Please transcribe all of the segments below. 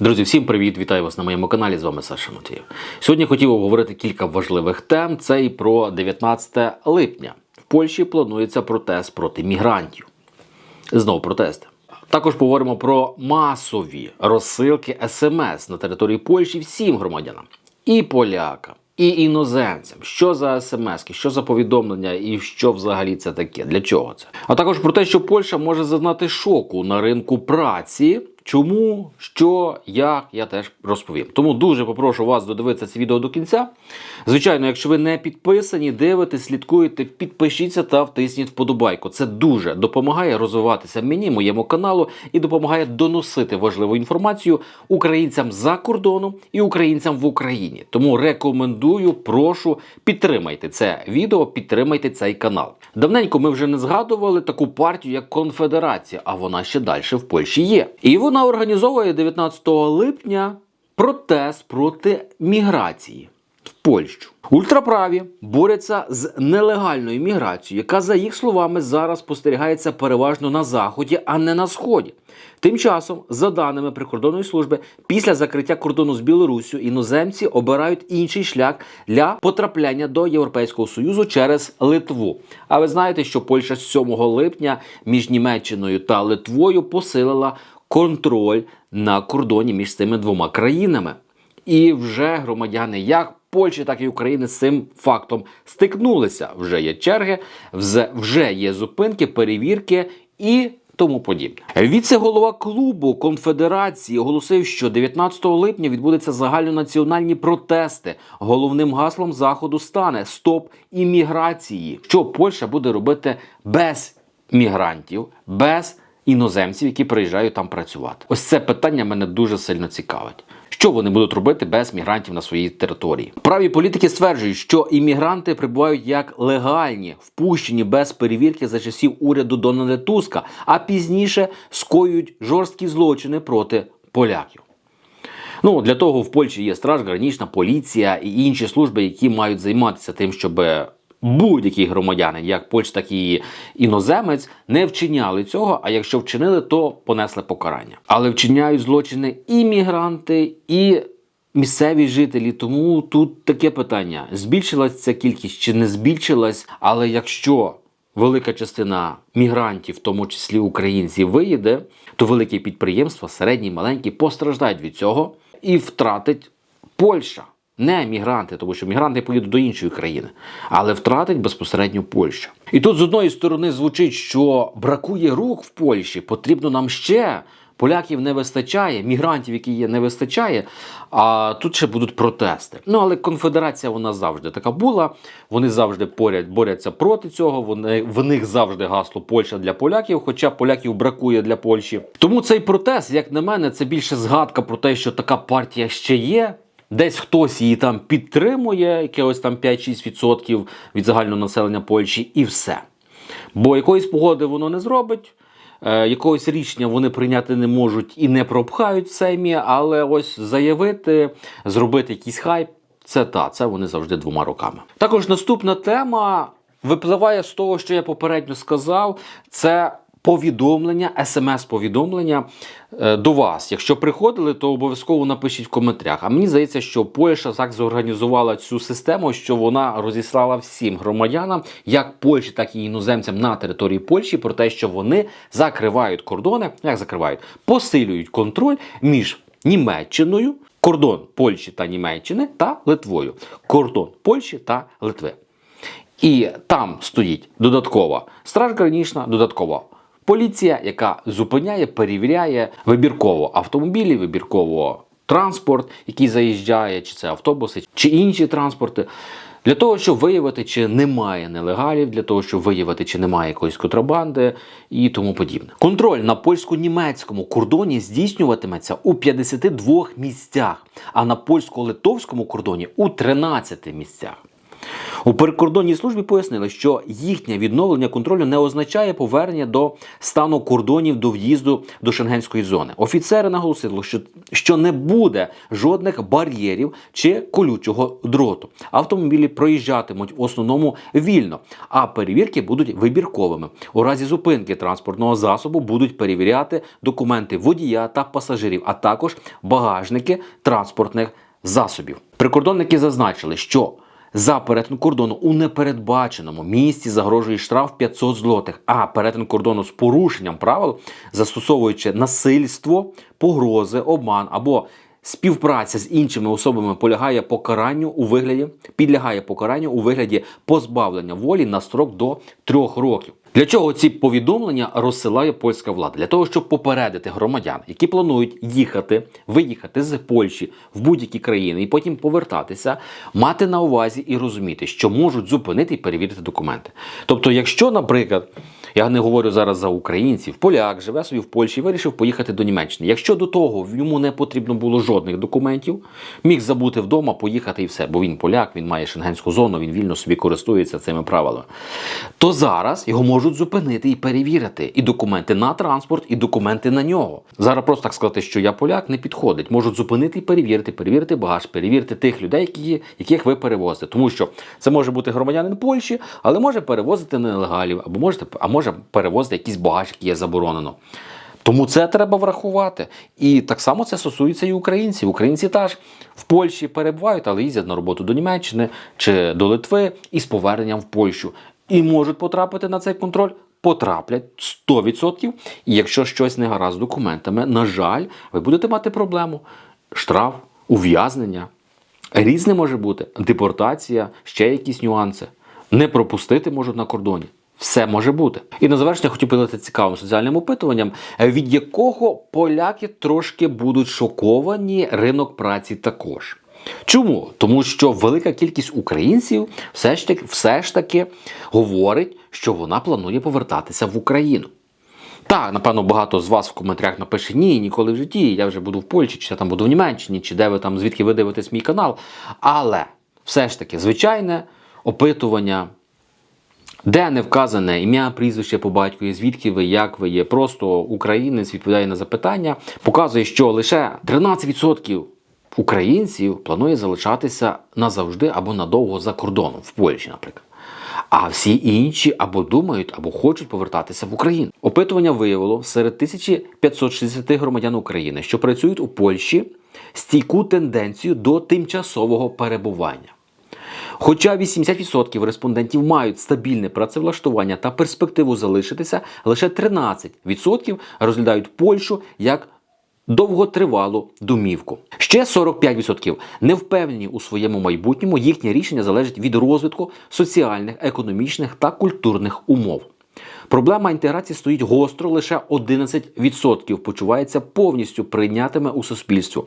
Друзі, всім привіт! Вітаю вас на моєму каналі. З вами Саша Матвієв. Сьогодні хотів обговорити кілька важливих тем. Це і про 19 липня. В Польщі планується протест проти мігрантів. Знову протести. Також поговоримо про масові розсилки смс на території Польщі всім громадянам, і полякам, і іноземцям. Що за смс, що за повідомлення, і що взагалі це таке? Для чого це? А також про те, що Польща може зазнати шоку на ринку праці. Чому, що, як, я теж розповім. Тому дуже попрошу вас додивитися це відео до кінця. Звичайно, якщо ви не підписані, дивитесь, слідкуєте, підпишіться та втисніть вподобайку. Це дуже допомагає розвиватися мені, моєму каналу і допомагає доносити важливу інформацію українцям за кордоном і українцям в Україні. Тому рекомендую, прошу, підтримайте це відео, підтримайте цей канал. Давненько ми вже не згадували таку партію, як Конфедерація, а вона ще далі в Польщі є. І вона організовує 19 липня протест проти міграції в Польщу. Ультраправі борються з нелегальною міграцією, яка, за їх словами, зараз спостерігається переважно на заході, а не на сході. Тим часом, за даними прикордонної служби, після закриття кордону з Білоруссю іноземці обирають інший шлях для потрапляння до Європейського союзу через Литву. А ви знаєте, що Польща з 7 липня між Німеччиною та Литвою посилила контроль на кордоні між цими двома країнами. І вже громадяни як Польщі, так і України з цим фактом стикнулися. Вже є черги, вже є зупинки, перевірки і тому подібне. Віце-голова клубу конфедерації оголосив, що 19 липня відбудуться загальнонаціональні протести. Головним гаслом заходу стане стоп імміграції. Що Польща буде робити без мігрантів, без іноземців, які приїжджають там працювати. Ось це питання мене дуже сильно цікавить. Що вони будуть робити без мігрантів на своїй території? Праві політики стверджують, що іммігранти прибувають як легальні, впущені без перевірки за часів уряду Дональда Туска, а пізніше скоюють жорсткі злочини проти поляків. Ну для того в Польщі є страж, гранічна поліція і інші служби, які мають займатися тим, щоб будь-який громадянин, як Польщ, так і іноземець, не вчиняли цього. А якщо вчинили, то понесли покарання. Але вчиняють злочини і мігранти, і місцеві жителі. Тому тут таке питання: збільшилась ця кількість чи не збільшилась? Але якщо велика частина мігрантів, в тому числі українців, виїде, то великі підприємства, середні, маленькі, постраждають від цього і втратить Польща. Не мігранти, тому що мігранти поїдуть до іншої країни, але втратить безпосередньо Польща. І тут з одної сторони звучить, що бракує рук в Польщі, потрібно нам ще. Поляків не вистачає, мігрантів, які є, не вистачає. А тут ще будуть протести. Ну але конфедерація вона завжди така була. Вони завжди поряд борються проти цього. Вони в них завжди гасло Польща для поляків, хоча поляків бракує для Польщі. Тому цей протест, як на мене, це більше згадка про те, що така партія ще є. Десь хтось її там підтримує, якогось там 5-6% від загального населення Польщі, і все. Бо якоїсь погоди воно не зробить, е, якогось рішення вони прийняти не можуть і не пропхають в Сеймі, але ось заявити, зробити якийсь хайп, це та, це вони завжди двома руками. Також наступна тема випливає з того, що я попередньо сказав, це повідомлення, смс-повідомлення е, до вас. Якщо приходили, то обов'язково напишіть в коментарях. А мені здається, що Польща так зорганізувала цю систему, що вона розіслала всім громадянам, як Польщі, так і іноземцям на території Польщі, про те, що вони закривають кордони, як закривають, посилюють контроль між Німеччиною, кордон Польщі та Німеччини та Литвою, кордон Польщі та Литви. І там стоїть додаткова страж гранічна, додаткова поліція, яка зупиняє, перевіряє вибірково автомобілі, вибірково транспорт, який заїжджає, чи це автобуси, чи інші транспорти. Для того, щоб виявити, чи немає нелегалів, для того, щоб виявити, чи немає якоїсь контрабанди і тому подібне. Контроль на польсько-німецькому кордоні здійснюватиметься у 52 місцях, а на польсько-литовському кордоні у 13 місцях. У прикордонній службі пояснили, що їхнє відновлення контролю не означає повернення до стану кордонів до в'їзду до шенгенської зони. Офіцери наголосили, що, що не буде жодних бар'єрів чи колючого дроту. Автомобілі проїжджатимуть в основному вільно, а перевірки будуть вибірковими. У разі зупинки транспортного засобу будуть перевіряти документи водія та пасажирів, а також багажники транспортних засобів. Прикордонники зазначили, що за перетин кордону у непередбаченому місці загрожує штраф 500 злотих, а перетин кордону з порушенням правил, застосовуючи насильство, погрози, обман або співпраця з іншими особами полягає покаранню у вигляді, підлягає покаранню у вигляді позбавлення волі на строк до трьох років. Для чого ці повідомлення розсилає польська влада? Для того, щоб попередити громадян, які планують їхати, виїхати з Польщі в будь-які країни і потім повертатися, мати на увазі і розуміти, що можуть зупинити і перевірити документи. Тобто, якщо, наприклад, я не говорю зараз за українців, поляк живе собі в Польщі вирішив поїхати до Німеччини. Якщо до того йому не потрібно було жодних документів, міг забути вдома, поїхати і все, бо він поляк, він має шенгенську зону, він вільно собі користується цими правилами. То зараз його можуть зупинити і перевірити і документи на транспорт, і документи на нього. Зараз просто так сказати, що я поляк, не підходить. Можуть зупинити і перевірити, перевірити багаж, перевірити тих людей, які, яких ви перевозите. Тому що це може бути громадянин Польщі, але може перевозити нелегалів, або можете, а може перевозити якийсь багаж, який є заборонено. Тому це треба врахувати. І так само це стосується і українців. Українці теж в Польщі перебувають, але їздять на роботу до Німеччини чи до Литви із поверненням в Польщу. І можуть потрапити на цей контроль. Потраплять 100%. І якщо щось не гаразд з документами, на жаль, ви будете мати проблему. Штраф, ув'язнення. Різне може бути депортація, ще якісь нюанси. Не пропустити можуть на кордоні. Все може бути. І на завершення хотів поділитися цікавим соціальним опитуванням, від якого поляки трошки будуть шоковані ринок праці також. Чому? Тому що велика кількість українців все ж таки, все ж таки говорить, що вона планує повертатися в Україну. Так, напевно, багато з вас в коментарях напише ні, ніколи в житті, я вже буду в Польщі, чи я там буду в Німеччині, чи де ви там, звідки ви дивитесь мій канал. Але все ж таки, звичайне опитування, де не вказане ім'я, прізвище по батькові, звідки ви, як ви є, просто українець відповідає на запитання, показує, що лише 13% українців планує залишатися назавжди або надовго за кордоном, в Польщі, наприклад. А всі інші або думають, або хочуть повертатися в Україну. Опитування виявило серед 1560 громадян України, що працюють у Польщі, стійку тенденцію до тимчасового перебування. Хоча 80% респондентів мають стабільне працевлаштування та перспективу залишитися, лише 13% розглядають Польщу як довготривалу домівку. Ще 45% не впевнені у своєму майбутньому. Їхнє рішення залежить від розвитку соціальних, економічних та культурних умов. Проблема інтеграції стоїть гостро, лише 11% почувається повністю прийнятими у суспільстві,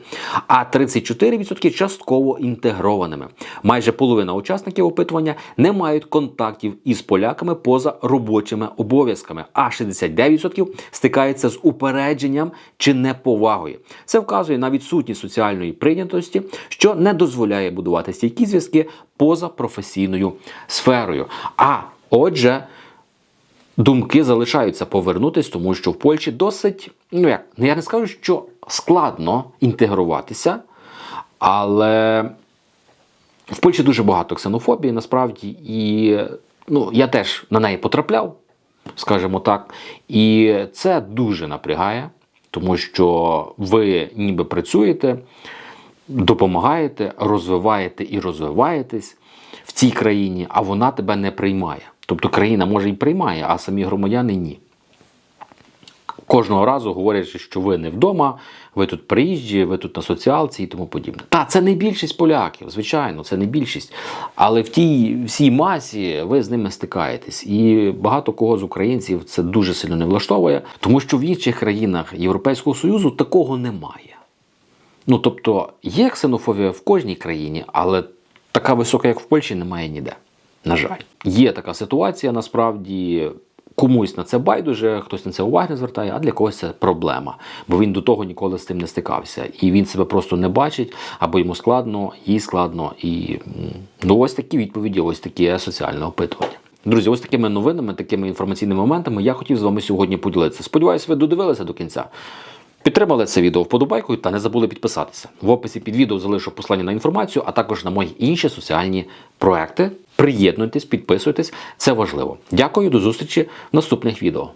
а 34% частково інтегрованими. Майже половина учасників опитування не мають контактів із поляками поза робочими обов'язками, а 69% стикаються з упередженням чи неповагою. Це вказує на відсутність соціальної прийнятості, що не дозволяє будувати стійкі зв'язки поза професійною сферою. А отже, думки залишаються повернутись, тому що в Польщі досить, ну як, ну я не скажу, що складно інтегруватися, але в Польщі дуже багато ксенофобії насправді, і ну, я теж на неї потрапляв, скажімо так. І це дуже напрягає, тому що ви ніби працюєте, допомагаєте, розвиваєте і розвиваєтесь в цій країні, а вона тебе не приймає. Тобто країна може і приймає, а самі громадяни ні. Кожного разу говорячи, що ви не вдома, ви тут приїжджі, ви тут на соціалці і тому подібне. Та це не більшість поляків, звичайно, це не більшість. Але в тій всій масі ви з ними стикаєтесь. І багато кого з українців це дуже сильно не влаштовує, тому що в інших країнах Європейського Союзу такого немає. Ну тобто є ксенофобія в кожній країні, але така висока, як в Польщі, немає ніде. На жаль, є така ситуація насправді. комусь на це байдуже, хтось на це уваги звертає, а для когось це проблема. Бо він до того ніколи з тим не стикався. І він себе просто не бачить, або йому складно, їй складно. І ну, ось такі відповіді, ось такі соціальне опитування. Друзі, ось такими новинами, такими інформаційними моментами я хотів з вами сьогодні поділитися. Сподіваюсь, ви додивилися до кінця. Підтримали це відео вподобайкою та не забули підписатися. В описі під відео залишу послання на інформацію, а також на мої інші соціальні проекти. Приєднуйтесь, підписуйтесь, це важливо. Дякую, до зустрічі в наступних відео.